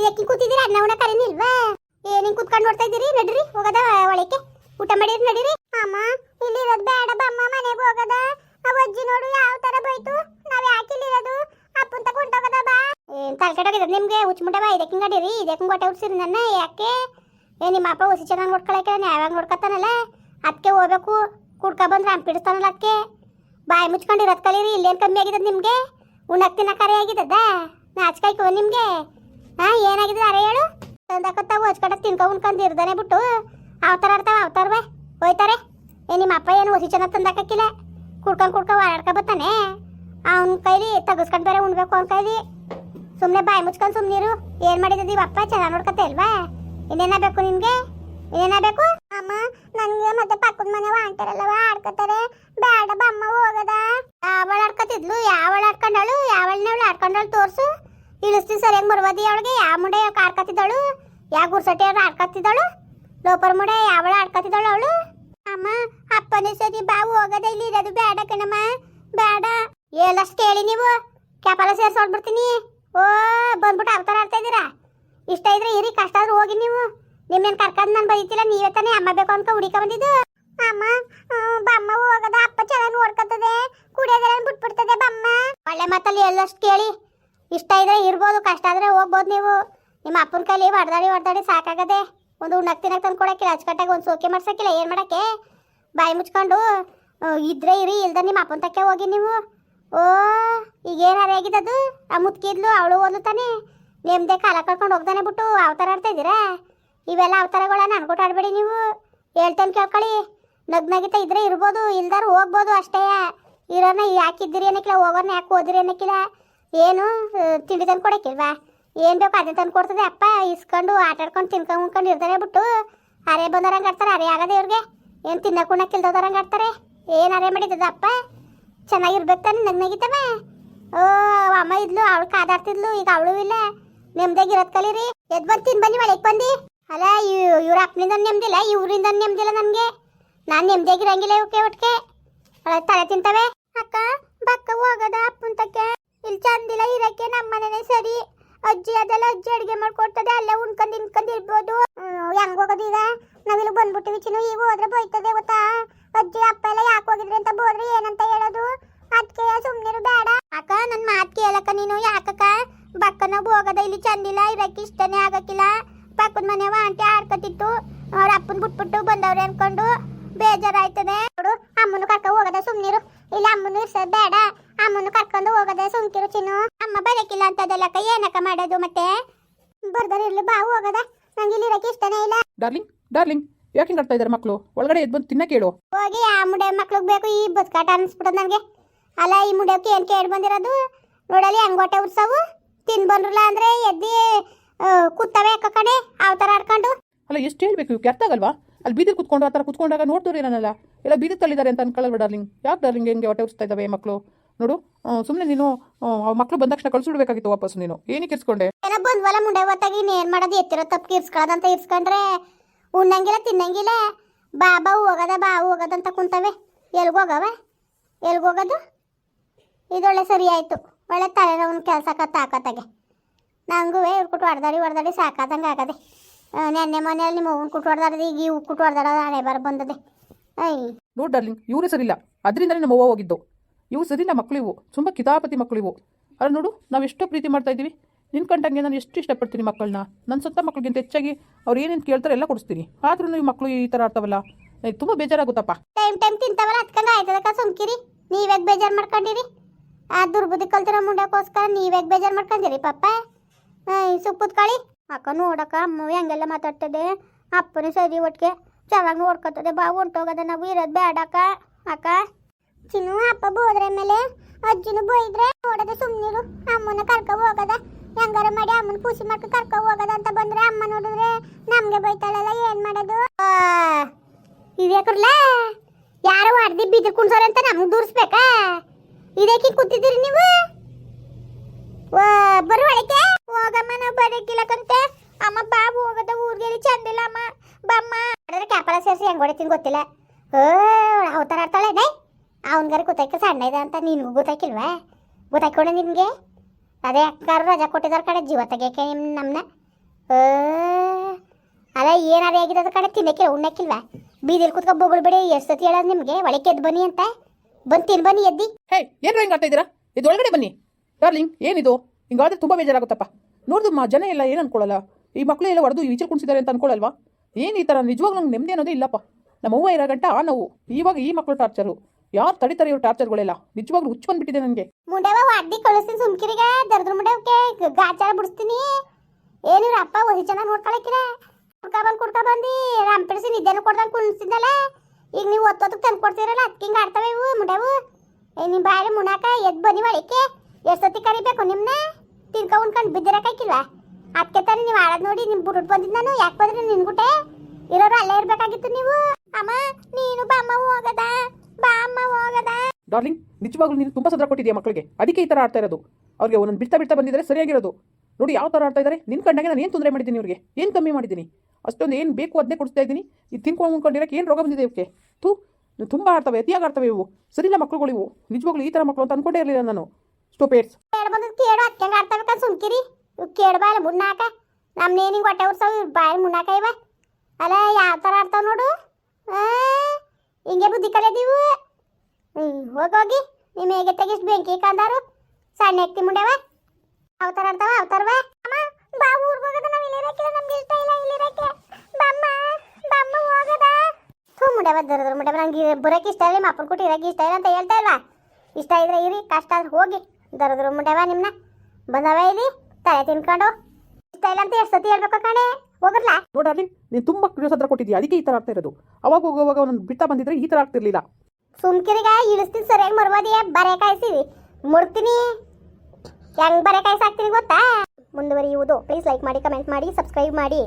ಇದಕ್ಕೆ ಕೂತಿದ್ದೀರಿ? ಅನ್ನ ಉಣ ಕರೀನಿಲ್ವಾ ನಿಂಗೆ ಕುತ್ಕೊಂಡು ನೋಡ್ತಾ ಇದ್ದೀರಿ? ನಡ್ರಿ, ಹೋಗದ ಒಳಕ್ಕೆ. ಊಟ ಮಾಡಿರಿ, ನಡೀರಿ. ಅಮ್ಮ ಇಲ್ಲಿ ಇರೋದು ಬೇಡ ಬಮ್ಮ ಮನೆಗೆ ಹೋಗದ. ಆ ಅಜ್ಜಿ ನೋಡು ಯಾವ ತರ ಬೈತು. ನಾವ್ ಯಾಕೆ ಇಲ್ಲಿ ಇರೋದು ಅಪ್ಪನ್ ತಗೊಂಡೋಗದ ಬಾ. ಏನ್ ತಲೆಕೆಡೋಗಿದೆ ನಿಮ್ಗೆ? ಉಚ್ಮುಟ ಬಾ, ಇದಕ್ಕೆ ನಡೀರಿ ಇದಕ್ಕೆ ಹೊಟ್ಟೆ ಉಡ್ಸಿರಿ ನನ್ನ, ಯಾಕೆ? ಏ, ನಿಮ್ಮ ಅಪ್ಪ ಉಸಿ ಚೆನ್ನಾಗಿ ನೋಡ್ಕೊಳಕ್ಕೆ ನಾನು ಯಾವಾಗ ನೋಡ್ಕೊತಾನಲ್ಲ? ಅದಕ್ಕೆ ಹೋಗ್ಬೇಕು. ಕುಡ್ಕ ಬಂದ್ರೆ ಅಂಪಿಡಿಸ್ತಾನಲ್ಲ ಅದಕ್ಕೆ ಬಾಯಿ ಮುಚ್ಕೊಂಡಿರೋದು ಕಲೀರಿ, ಇಲ್ಲೇನು ಕಮ್ಮಿ ಆಗಿದೆ ನಿಮ್ಗೆ? ಉಣ್ಣಕ್ ತಿನ್ನಕರೆ ಆಗಿದ್ದದ? ನಾಚ್ಕಾಯ್ಕೋ ನಿಮ್ಗೆ? ಹಾ ಏನಾಗಿದೆ ಅರೆ ಹೇಳು? ತಂದಕತ್ತಾವು ಹಚ್ಕಂಡ ತಿನ್ಕೊ ಉಣ್ಕೊಂಡು ಇರ್ದಾನೆ ಬಿಟ್ಟು. ಅವತಾರ ಆಡ್ತಾವ ಅವತಾರವೇ ಹೋಯ್ತಾರೆ. ಏ ನಿಮ್ಮ ಅಪ್ಪ ಏನು ಹೊಸಿ ಚೆನ್ನಾಗಿ ತಂದಾಕಿಲ್ಲ ಕುಡ್ಕೊಂಡು ಕುಡ್ಕೊಂಡು ಓಡಾಡ್ಕೊ ಬರ್ತಾನೆ ಅವ್ನ ಕೈಲಿ ತಗಸ್ಕೊಂಡು ಬೇರೆ ಉಣ್ಬೇಕು ಅವ್ನ ಕೈಲಿ. ಸುಮ್ಮನೆ ಬಾಯಿ ಮುಚ್ಕೊಂಡು ಸುಮ್ಮನಿರು ಏನ್ ಮಾಡಿದ ಅಪ್ಪ? ಚೆನ್ನಾಗಿ ನೋಡ್ಕತ್ತೆ ಅಲ್ವಾ ಇನ್ನೇನ ಬೇಕು ನಿನ್ಗೆ ಇನ್ನೇನ ಬೇಕು? ಅಮ್ಮ ನನಗೆ ಮತ್ತೆ ಪಕ್ಕದ ಮನೆ ಅಂಟಾರಲ್ಲವ ಆಡ್ಕೊತಾರೆ ಬೇಡ ಬಮ್ಮ ಹೋಗದ. ಯಾವಳ ಆಡ್ಕತಿದ್ಲು? ಯಾವಳ ಆಡ್ಕೊಂಡಳು? ಯಾವಳನ್ನ ಆಡ್ಕೊಂಡಳು? ತೋರ್ಸು. ಇಳಿಸ್ತಿ ಸರಿಯಾಗಿ ಬರ್ಬೋದಿ ಅವಳಿಗೆ? ಯಾವ ಮುಂಡೆ ಆಡ್ಕತ್ತಿದ್ದಾಳು? ಯಾವ ಗುರ್ಸಟಿ ಅವ್ರು ಆಡ್ಕತ್ತಿದ್ದಾಳು? ಲೋಪರ್ ಮುಂಡೆ ಯಾವಳ ಆಡ್ಕತ್ತಿದ್ದಾಳು ಅವಳು? ಅಮ್ಮ, ಅಪ್ಪನ ಸರಿ ಬಾವು ಹೋಗದ ಇಲ್ಲಿ ಇರೋದು ಬೇಡ ಕಣಮ್ಮ, ಬೇಡ. ಎಲ್ಲಷ್ಟು ಕೇಳಿ ನೀವು. ಕ್ಯಾಪಲ ಸೇರ್ಸೋಡ್ಬಿಡ್ತೀನಿ ಓ, ಬಂದ್ಬಿಟ್ಟು ಅವತಾರ ಆಡ್ತಾ ಇದ್ದೀರಾ? ಇಷ್ಟ ಇದ್ರೆ ಇರಿ, ಕಷ್ಟ ಆದ್ರೂ ಹೋಗಿ ನೀವು. ನಿಮ್ಮೇನ್ ಕರ್ಕೊಂಡು ನಾನು ಬೈತಿಲ್ಲ ನೀವೇ ತಾನೇ ಅಮ್ಮ ಬೇಕು ಅನ್ಕೊ ಹುಡಿಕ ಬಂದಿದ್ದು. ಅಮ್ಮ ಬಮ್ಮ ಹೋಗದ, ಅಪ್ಪ ಚೆನ್ನಾಗಿ ನೋಡ್ಕೊತದೆ. ಕುಡಿಯೋದೆಲ್ಲ ಬಿಟ್ಬಿಡ್ತದೆ ಬಮ್ಮ. ಒಳ್ಳೆ ಮಾತಲ್ಲಿ ಎಲ್ಲಷ್ಟು ಕೇಳಿ. ಇಷ್ಟ ಇದ್ರೆ ಇರ್ಬೋದು, ಕಷ್ಟ ಆದರೆ ಹೋಗ್ಬೋದು ನೀವು. ನಿಮ್ಮ ಅಪ್ಪನ ಕೈಲಿ ಹೊಡೆದಾಡಿ ಹೊಡೆದಾಡಿ ಸಾಕಾಗದೆ ಒಂದು ಉಣ್ಣಕ್ಕೆ ತಿನ್ನಕ್ಕೆ ತಂದು ಕೊಡೋಕ್ಕಿಲ್ಲ ಅಚ್ಚುಕಟ್ಟಾಗಿ ಒಂದು ಸೋಕೆ ಮಾಡ್ಸೋಕ್ಕಿಲ್ಲ, ಏನು ಮಾಡೋಕ್ಕೆ? ಬಾಯಿ ಮುಚ್ಕೊಂಡು ಇದ್ರೆ ಇರಿ, ಇಲ್ದ ನಿಮ್ಮ ಅಪ್ಪನ ತಕ್ಕೆ ಹೋಗಿ ನೀವು. ಓ ಈಗೇನು ಆಗಿದ್ದದು ಆ ಮುತ್ಕಿದ್ಲು, ಅವಳು ಓದ್ಲು ತಾನೆ? ನೆಮ್ಮದಿ ಕಾಲ ಕಳ್ಕೊಂಡು ಹೋಗ್ದಾನೆ ಬಿಟ್ಟು ಅವತಾರ ಆಡ್ತಾ ಇದ್ದೀರಾ? ಇವೆಲ್ಲ ಅವತಾರಗಳ ನನ್ಕೊಟ್ಟು ಆಡಬೇಡಿ ನೀವು. ಹೇಳ್ತೇನೆ ಕೇಳ್ಕೊಳ್ಳಿ. ನಗ್ನಗಿತ ಇದ್ರೆ ಇರ್ಬೋದು, ಇಲ್ದಾರು ಹೋಗ್ಬೋದು ಅಷ್ಟೇ. ಇರೋನ ಯಾಕಿದ್ದೀರಿ ಅನ್ನಕ್ಕಿಲ್ಲ, ಹೋಗೋರ್ನ ಯಾಕೆ ಓದಿರಿ ಅನ್ನಕ್ಕಿಲ್ಲ? ಏನು ತಿಂಡಿ ತಂದು ಕೊಡಕ್ಕಿಲ್ವಾ ಏನು ಬೇಕು ಅದನ್ನ ತಂದು ಕೊಡ್ತದೆ ಅಪ್ಪ, ಇಸ್ಕೊಂಡು ಆಟಾಡ್ಕೊಂಡು ತಿನ್ಕೊಂಡು ಉಂಕೊಂಡು ಇರ್ತಾರೆ ಬಿಟ್ಟು. ಅರೆ ಬಂದರಂಗೆ ಆಡ್ತಾರೆ, ಅರೆ ಆಗದೆ ಇವ್ರಿಗೆ. ಏನು ತಿನ್ನಕ್ಕೆ ಉಣ್ಣಕ್ಕಿಲ್ದೋದರಂಗೆ ಆಡ್ತಾರೆ. ಏನು ಅರೆ ಮಾಡಿದ್ದದ ಅಪ್ಪ? ಚೆನ್ನಾಗಿರ್ಬೇಕು ತಾನೆ ಓ ಅಮ್ಮ ಇದ್ಲು, ಅವಳು ಕಾದಾಡ್ತಿದ್ಲು, ಈಗ ಅವಳು ಇಲ್ಲ. ನೆಮ್ಮದಿಯಾಗಿ ಇರೋದು ಕಲೀರಿ. ಎದ್ ಬಂದು ತಿನ್ ಬನ್ನಿ, ಒಳಗೆ ಬಂದು. ಅಲ್ಲ ಇವ್ರ ಅಪ್ಪನಿಂದ ನೆಮ್ಮದಿಲ್ಲ ಇವ್ರಿಂದ ನೆಮ್ಮದಿಲ್ಲ ನನಗೆ. ನಾನು ನೆಮ್ಮದಿಯಾಗಿರಂಗಿಲ್ಲ ಇವಕ್ಕೆ ಒಟ್ಟಿಗೆ ತಲೆ ತಿಂತವೆ. ಅಕ್ಕ ಬಕ್ಕ ಹೋಗದ ಅಪ್ಪನ ತಕ್ಕೆ ಇಲ್ಲಿ ಚಂದಿಲ್ಲ ಇರಕ್ಕೆ ನಮ್ಮ ಮನೆನೇ ಸರಿ ಅಜ್ಜಿ ಅದೆಲ್ಲ ಅಜ್ಜಿ ಅಡಿಗೆ ಮಾಡ್ಕೊಡ್ತದೆ ಅಲ್ಲೇ ಉಣ್ಕೊಂಡು ಇನ್ಕೊಂಡು ಇರ್ಬೋದು ಹೆಂಗ್ ಹೋಗೋದು ಈಗ ನಾವಿಲ್ಲಿ ಬಂದ್ಬಿಟ್ಟಿವಿ ಚಿನ್ನು ಈಗ ಹೋದ್ರೆ ಬೈತದೆ ಗೊತ್ತಾ ಅಜ್ಜಿ ಅಪ್ಪ ಎಲ್ಲ ಯಾಕೆ ಹೋಗಿದ್ರಿ ಅಂತ ಬೋದ್ರಿ ಏನಂತ ಹೇಳೋದು ಅದಕ್ಕೆ ಸುಮ್ಮನಿರು ಬೇಡ ಅಕ್ಕ ನನ್ನ ಮಾತು ಕೇಳಕ್ಕ ನೀನು ಯಾಕಕ್ಕ ಬಕ್ಕನ ಚಂದಿಲ್ಲ ಇರಕ್ಕೆ ಇಷ್ಟನೇ ಆಗಕ್ಕಿಲ್ಲ. ಪಕ್ಕದ ಮನೆವ ಆಂಟಿ ಆಡ್ಕೊತಿತ್ತು. ಅವ್ರ ಅಪ್ಪನ ಬಿಟ್ಬಿಟ್ಟು ಬಂದವ್ರೆ ಅನ್ಕೊಂಡು ಬೇಜಾರಾಯ್ತದೆ. ನೋಡು ಅಮ್ಮನು ಕರ್ಕ ಹೋಗದ ಸುಮ್ನಿರು. ಇಲ್ಲ ಅಮ್ಮನು ಇರ್ಸೋದ್ ಬೇಡ. ಅಮ್ಮನು ಕರ್ಕೊಂಡು ಹೋಗದೆ ಸುಮ್ಕಿರು ಚಿನ್ನು. ಅಮ್ಮ ಬರಕಿಲ್ಲ ಅಂತದಲ್ಲಕ್ಕ ಏನಕ್ಕ ಮಾಡೋದು ಮತ್ತೆ? ಬರ್ದರಿರ್ಲಿ ಬಾ ಹೋಗದ. ನಂಗೆ ಇಲ್ಲಿ ಇರಕ್ಕೆ ಇಷ್ಟನೇ ಇಲ್ಲ. ಡಾರ್ಲಿಂಗ್ ಡಾರ್ಲಿಂಗ್ ಯಾಕೆ ಹಿಂಗೆ ಆಡ್ತಾ ಇದ್ದಾರೆ ಮಕ್ಕಳು ಒಳಗಡೆ ಎದ್ದು ಬಂದು ತಿನ್ನಕ್ಕೆ ಹೇಳು. ಹೋಗಿ ಆ ಮುಡೆ ಮಕ್ಳಿಗೆ ಬೇಕು ಈ ಬಸ್ಕಾಟ ಅನ್ಸ್ಬಿಟ್ಟದ ನನಗೆ. ಅಲ್ಲ ಈ ಮುಡೆಕ್ಕೆ ಏನು ಕೇಳಿ ಬಂದಿರೋದು? ನೋಡಲಿ ಹೆಂಗ್ ಹೊಟ್ಟೆ ಉರ್ಸವು. ತಿನ್ ಬಂದ್ರಲ್ಲ ಅಂದ್ರೆ ಎದ್ದಿ ಕೂತವೆ ಕಣೆ ಆ ಅವತಾರ ಆಡ್ಕೊಂಡು. ಅಲ್ಲ ಎಷ್ಟು ಹೇಳ್ಬೇಕು ಇವಕ್ಕೆ ಅರ್ಥ ಆಗಲ್ವಾ? ಅಲ್ಲಿ ಬೀದಿ ಕುತ್ಕೊಂಡು ಆ ಥರ ಕುತ್ಕೊಂಡಾಗ ನೋಡ್ತೀವಿ ನಾನಲ್ಲ ಎಲ್ಲ ಬೀದಿ ತಳ್ಳಿದ್ದಾರೆ ಅಂತ ಅನ್ಕೊಳ್ಳಲ್ವ ಡಾರ್ಲಿಂಗ್ ಯಾಕೆ ಡಾರ್ಲಿಂಗ್ ಹೆಂಗೆ ಹೊಟ್ಟೆ ಉರಿಸ್ತಾ ಇದ್ದಾವೆ ಮಕ್ಕಳು ನೋಡು ಸುಮ್ಮನೆ ನೀನು ಮಕ್ಕಳು ಬಂದ ತಕ್ಷಣ ಕಳಿಸ್ಬಿಡ್ಬೇಕಾಗಿತ್ತು ವಾಪಸ್ ನೀನು. ಏನಕ್ಕೆ ಇರ್ಸ್ಕೊಂಡೆ? ಏನೋ ಬಂದ್ವಲ್ಲ ಮುಂಡೆ ಹೊತ್ತಾಗಿ ಏನು ಮಾಡೋದು? ಎತ್ತಿರೋ ತಪ್ಪು ಇರ್ಸ್ಕೊಳ್ಳೋದಂತ ಇರ್ಸ್ಕೊಂಡ್ರೆ ಉಣ್ಣಂಗಿಲ್ಲ ತಿನ್ನಂಗಿಲ್ಲ. ಬಾಬಾ ಹೋಗದ ಬಾ ಹೋಗದಂತ ಕುಂತವೆ. ಎಲ್ಗೋಗವೆ ಎಲ್ಗೋಗೋದು ಇದೊಳ್ಳೆ ಸರಿ ಆಯ್ತು. ಒಳ್ಳೆ ಅವ್ನ ಕೆಲಸ ಕತ್ತ ಹಾಕತ್ತಾಗೆ. ನಂಗೂ ಇವ್ರು ಕುಟ್ಟು ಹೊಡೆದಾಡಿ ಹೊಡೆದಾಡಿ ಸಾಕಾದಂಗೆ ಆಗದೆ. ನೆನ್ನೆ ಮನೆಯಲ್ಲಿ ನಿಮ್ಮ ಹೂವು ಕುಟ್ಟು ಹೊಡೆದಾಡದೆ ಈಗ ಇವು ಕುಟ್ಟು ಹೊಡೆದಾಡೋದು ಹಣೆ ಬರ ಬಂದದೆ. ಐ. ನೋಡು ಡಾರ್ಲಿಂಗ್ ಇವರೇ ಸರಿಲ್ಲ. ಅದರಿಂದಲೇ ನಮ್ಮ ಅವ್ವ ಹೋಗಿದ್ದು. ಇವು ಸರಿಲ್ಲ ಮಕ್ಕಳು ಇವು ತುಂಬ ಕಿತಾಪತಿ ಮಕ್ಕಳು ಇವು ಅಲ್ಲ ನೋಡು ನಾವು ಎಷ್ಟು ಪ್ರೀತಿ ಮಾಡ್ತಾ ಇದ್ದೀವಿ. ನಿನ್ನ ಕಂಡಂಗೆ ನಾನು ಎಷ್ಟು ಇಷ್ಟಪಡ್ತೀನಿ ಮಕ್ಕಳನ್ನ ನನ್ನ ಸ್ವಂತ ಮಕ್ಕಳಿಗಿಂತ ಹೆಚ್ಚಾಗಿ ಅವ್ರು ಏನೇನು ಕೇಳ್ತಾರೆ ಎಲ್ಲ ಕೊಡಿಸ್ತೀನಿ. ಆದ್ರೂ ಈ ಮಕ್ಕಳು ಈ ಥರ ಆಡ್ತಾವಲ್ಲ ತುಂಬ ಬೇಜಾರಾಗುತ್ತಪ್ಪ. Time time ತಿಂತಾವಲ್ಲ ಅದ್ಕಂಗ ಆಯ್ತದಕ್ಕ ಸುಮ್ಕಿರಿ. ನೀವ್ಯಾಗ ಬೇಜಾರು ಮಾಡ್ಕೊಂಡಿರಿ? ಆ ದುರ್ಬುದ್ಧಿ ಕಲ್ತಿರೋ ಮುಂಡಕ್ಕೋಸ್ಕರ ನೀವೇಗ ಬೇಜಾರು ಮಾಡ್ಕೊಂಡಿರಿ ಪಪ್ಪ? ಸುಪ್ಪುದ್ ಕಳಿ ಅಕ್ಕ ನೋಡಕ್ಕ, ಅಮ್ಮ ಹೆಂಗೆಲ್ಲ ಮಾತಾಡ್ತದೆ. ಅಪ್ಪನೇ ಸರಿ ಒಟ್ಟಿಗೆ ಚೆನ್ನಾಗಿ ನೋಡ್ಕೊತದೆ. ಬಾ ಹೊಂಟೋಗದ ನಾವು ಇರೋದು ಬೇಡ ಅಕ್ಕ. ಚಿನ್ನು, ಅಪ್ಪ ಬೋದ್ರೆ ಮೇಲೆ. ಅಜ್ಜಿನ ಬೈದ್ರೆ ನೋಡದೆ ಸುಮ್ನಿರು. ಅಮ್ಮನ ಕರ್ಕೊ ಹೋಗದ. ಹೆಂಗಾರ ಮಾಡಿ ಅಮ್ಮನ ಖುಷಿ ಮಾಡ್ಕೊ ಕರ್ಕೊ ಹೋಗದ ಅಂತ ಬಂದ್ರೆ ಅಮ್ಮ ನೋಡಿದ್ರೆ ನಮ್ಗೆ ಬೈತಾಳಲ್ಲ, ಏನ್ ಮಾಡೋದು? ಇದ್ಯಾಕ್ರಲ್ಲ ಯಾರು ಹೊಡ್ದಿ ಬಿದ್ದು ಕುಣ್ಸೋರ ಅಂತ ನಮ್ಗೆ ದೂರಿಸ್ಬೇಕಾ? ಇದಕ್ಕೆ ಕೂತಿದ್ದೀರಿ ನೀವು? ಬರು ಒಳಗೆ ಹೋಗಮ್ಮ, ನಾವು ಬರಕ್ಕಿಲ್ಲಕಂತೆ ಅಮ್ಮ ಬಾಬು ಹೋಗದ ಊರ್ಗೆಲಿ ಚಂದಿಲ್ಲ ಅಮ್ಮ. ಬಮ್ಮ. ಮಾಡಿದ್ರೆ ಕ್ಯಾಪಲ ಸೇರಿಸಿ ಹೆಂಗ್ ಹೊಡಿತೀನಿ ಗೊತ್ತಿಲ್ಲ. ಅವತಾರ ಆಡ್ತಾಳೆ. ಡೈ ಅವನ್ಗಾರ ಗೊತ್ತಾಯ್ತು ಸಣ್ಣ ಇದೆ ಅಂತ ನಿನ್ಗೂ ಗೊತ್ತಾಯ್ಕಿಲ್ವಾ ಗೊತ್ತಾಯ್ಕೊಂಡೆ ನಿನ್ಗೆ. ಅದೇ ಅಕ್ಕಾರು ರಜಾ ಕೊಟ್ಟಿದಾರ ಕಡೆ ಜೀವ ತೆಗಿಯಕ್ಕೆ ನಿಮ್ ನಮ್ಮನ್ನ ಅಲ್ಲ ಏನಾರೇ ಆಗಿದೆ ಅದ ಕಡೆ ತಿನ್ನಕ್ಕಿಲ್ಲ, ಉಣ್ಣಕ್ಕಿಲ್ವಾ? ಬೀದಿಲ್ ಕುತ್ಕೊಂಡು ಬೊಗಳ್ಬೇಡಿ ಎಷ್ಟು ಸತಿ ಹೇಳೋದು ನಿಮಗೆ? ಒಳಕ್ಕೆ ಎದ್ದು ಬನ್ನಿ ಅಂತ. ಬಂದು ತಿನ್ ಬನ್ನಿ ಎದ್ದಿ. ಹೇ ಏನ್ ಡ್ರಾಯಿಂಗ್ ಆಡ್ತಾ ಇದ್ದೀರಾ? ಇದು ಒಳಗಡೆ ಬನ್ನಿ. ಡಾರ್ಲಿಂಗ್ ಏನಿದು? ಹಿಂಗಾದ್ರೆ ತುಂಬ ಬೇಜಾರಾಗುತ್ತಪ್ಪ. ನೋಡಿದಮ್ಮ ಮಾ ಜನ ಎಲ್ಲ ಏನು ಅನ್ಕೊಳ್ಳಲ್ಲ? ಈ ಮಕ್ಕಳು ಎಲ್ಲ ಹೊಡೆದು ಈಚೆ ಕುಣಿಸಿದ್ದಾರೆ ಅಂತ ಅನ್ಕೊಳ್ಳಲ್ವಾ? ಏನು ಈ ಥರ ನಿಜವಾಗ್ಲೂ ನಂಗೆ ನೆಮ್ಮದಿ ಅನ್ನೋದೇ ಇಲ್ಲಪ್ಪ. ನಮ್ಮ ಅವ್ವ ಇರೋ ಗಂಟ ಆ ನೋವು. ಇವಾಗ ಈ ಮಕ್ಕಳು ಟಾರ್ಚರು ಯಾರು ತಡಿತಾರೆ ಇವ್ರು ಟಾರ್ಚರ್ಗಳೆಲ್ಲ ನಿಜವಾಗ್ಲೂ ಹುಚ್ಚು ಬಂದ್ಬಿಟ್ಟಿದೆ ನನಗೆ ಮುಂಡೆವ ಅಡ್ಡಿ ಕಳಿಸ್ತೀನಿ ಸುಮ್ಕಿರಿಗ. ದರ್ದ್ರ ಮುಂಡವಕ್ಕೆ ಗಾಚಾರ ಬಿಡಿಸ್ತೀನಿ. ಏನು ಇವ್ರ ಅಪ್ಪ ಒಸಿ ಚೆನ್ನಾಗಿ ನೋಡ್ಕೊಳಕ್ಕಿರ ಕುಡ್ಕ ಬಂದು ಕುಡ್ಕ ಬಂದು. ರಂಪಿಡಿಸಿ ನಿದ್ದೆನು ಕೊಡ್ದಂಗೆ ಈಗ ನೀವು ಒತ್ತೊತ್ತಕ್ಕೆ ತಂದು ಕೊಡ್ತೀರಲ್ಲ? ಹಿಂಗೆ ಆಡ್ತವೆ ಇವು ಮುಂಡೆವು ಏ ನಿಮ್ಮ ಬಾಯಲ್ಲಿ ಮುಣಾಕ ಎದ್ದು ಬನ್ನಿ ಒಳಕ್ಕೆ ಎಷ್ಟು ಸತಿ ಕರಿಬೇಕು ನಿಮ್ಮನ್ನ ತಿನ್ಕ, ಉಣ್ಕೊಂಡು ಬಿದ್ದಿರಕ್ಕಾಕಿಲ್ವಾ ಅದಕ್ಕೆ ತಾನೆ ನೀವು ಆಡೋದು ನೋಡಿ ನಿಮ್ಮ ಬುರುಟ್ ಬಂದಿದ್ದು ನಾನು. ಯಾಕೆ ಬಂದ್ರೆ ನಿನ್ಗುಟೆ ಇರೋರು ಅಲ್ಲೇ ಇರಬೇಕಾಗಿತ್ತು ನೀವು. ಅಮ್ಮ, ನೀನು ಬಾ ಅಮ್ಮ ಹೋಗದ? ಬಾ ಅಮ್ಮ ಹೋಗದ? ಡಾರ್ಲಿಂಗ್ ನಿಜವಾಗ್ಲೂ ನೀನು ತುಂಬ ಸದ್ರ ಕೊಟ್ಟಿದ್ಯಾ ಮಕ್ಕಳಿಗೆ? ಅದಕ್ಕೆ ಈ ಥರ ಆಡ್ತಾ ಇರೋದು. ಅವ್ರಿಗೆ ಒಂದೊಂದು ಬಿಡ್ತಾ ಬಿಡ್ತಾ ಬಂದಿದ್ರೆ ಸರಿಯಾಗಿರೋದು. ನೋಡಿ, ಯಾವ ಥರ ಆಡ್ತಾ ಇದ್ದಾರೆ ನಿನ್ನ ಕಂಡಾಗೆ ನಾನು ಏನು ತೊಂದರೆ ಮಾಡಿದ್ದೀನಿ ಇವ್ರಿಗೆ? ಏನು ಕಮ್ಮಿ ಮಾಡಿದ್ದೀನಿ? ಅಷ್ಟೊಂದು ಏನು ಬೇಕು ಅದನ್ನೇ ಕೊಡಿಸ್ತಾ ಇದ್ದೀನಿ. ಇದು ತಿನ್ಕೊಂಡು ಉಂಡ್ಕೊಂಡಿರೋಕೆ ಏನು ರೋಗ ಬಂದಿದೆ ಇವಕ್ಕೆ? ತೂ ತುಂಬ ಆಡ್ತವೆ, ಅತಿಯಾಗಿ ಆಡ್ತವೆ ಇವು. ಸರಿಲ್ಲ ಮಕ್ಕಳುಗಳು ಇವು. ನಿಜವಾಗ್ಲೂ ಈ ಥರ ಮಕ್ಕಳು ಅಂತ ಅನ್ಕೊಂಡೇ ಇರಲಿಲ್ಲ ನಾನು. ಸ್ಟೋಪೇಟ್ಸ್ ಕೇಳ ಅಕ್ಕಂಗ ಆಡ್ತಾಬೇಕ ಸುಮ್ಕಿರಿ. ಇವ್ ಕೇಳ ಬಾಯಲ್ಲ ಮುನ್ನಾಕ ನಮ್ಮ ಹಿಂಗ್ ಹೊಟ್ಟೆ ಉರ್ಸಾವ್ ಬಾಯಿ ಮುನ್ನಾಕ ಇವ. ಅಲ್ಲ, ಯಾವ ಥರ ಆಡ್ತಾವ ನೋಡು. ಹಿಂಗೆ ಬುದ್ಧಿ ಕಲಿಯದೀವು ಹ್ಮ್ ಹೋಗೋಗಿ ನಿಮ್ಮ ಹೇಗೆ ತೆಗಿಸ್ ಬೆಂಕಿ ಕಂದಾರು. ಸಣ್ಣ ಎತ್ತಿ ಮುಂಡೆವ. ಅವತಾರ ಆಡ್ತಾವ ಅವ್. ಥರವ ಅಮ್ಮ, ಬಾ ಊರ್ ಹೋಗದ ನಾವು ಇಲ್ಲಿ ಇರಕ್ಕಿಲ್ಲ ನಮ್ಗೆ ಇಷ್ಟ ಇಲ್ಲ ಇಲ್ಲಿ ಇರಕ್ಕೆ ಥೂ ಮುಂಡೆವ ದರದ್ರ ಮುಡವ ನಂಗೆ ಬರಕ್ಕೆ ಇಷ್ಟ ಇಲ್ಲ ಮಪ್ಪನ ಕೊಟ್ಟು ಇರೋಕೆ ಇಷ್ಟ ಇಲ್ಲ ಅಂತ ಹೇಳ್ತಾ ಇಲ್ವಾ? ಇಷ್ಟ ಇದ್ರೆ ಇರಿ ಕಷ್ಟ ಆದ್ರೆ ಹೋಗಿ. ದರದ್ರ ಮುಡವ ನಿಮ್ಮನ್ನ ಬಂದವ ಇಲ್ಲಿ ತಲೆ ತಿನ್ಕೊಂಡು. ಇಷ್ಟ ಇಲ್ಲ ಅಂತ ಎಷ್ಟು ಸತಿ ಹೇಳ್ಬೇಕು ಕಣೆ? ಹೋಗಲ್ಲ ನೋಡಿ ಡಾರ್ಲಿಂಗ್ ನೀನು ತುಂಬ ಕ್ಯೂರಿಯಸ್ ಹತ್ರ ಕೊಟ್ಟಿದ್ದೀಯ ಅದಕ್ಕೆ ಈ ಥರ ಆಗ್ತಾ ಇರೋದು. ಅವಾಗ ಹೋಗುವಾಗ ಒಂದು ಬಿಟ್ಟ ಬಂದಿದ್ರೆ ಈ ಥರ ಆಗ್ತಿರ್ಲಿಲ್ಲ. ಸುಮ್ಕಿರಿಗ ಇಳಿಸ್ತೀನಿ ಸರಿಯಾಗಿ ಮರ್ಬೋದಿಯ ಬರೆ ಕಾಯಿಸಿವಿ ಮುಡ್ತೀನಿ ಹೆಂಗ್ ಬರೆ ಕಾಯಿಸಾಕ್ತೀನಿ ಗೊತ್ತಾ? ಮುಂದುವರಿಯುವುದು. ಪ್ಲೀಸ್ ಲೈಕ್ ಮಾಡಿ ಕಮೆಂಟ್ ಮಾಡಿ ಸಬ್ಸ್ಕ್ರೈಬ್ ಮಾಡಿ.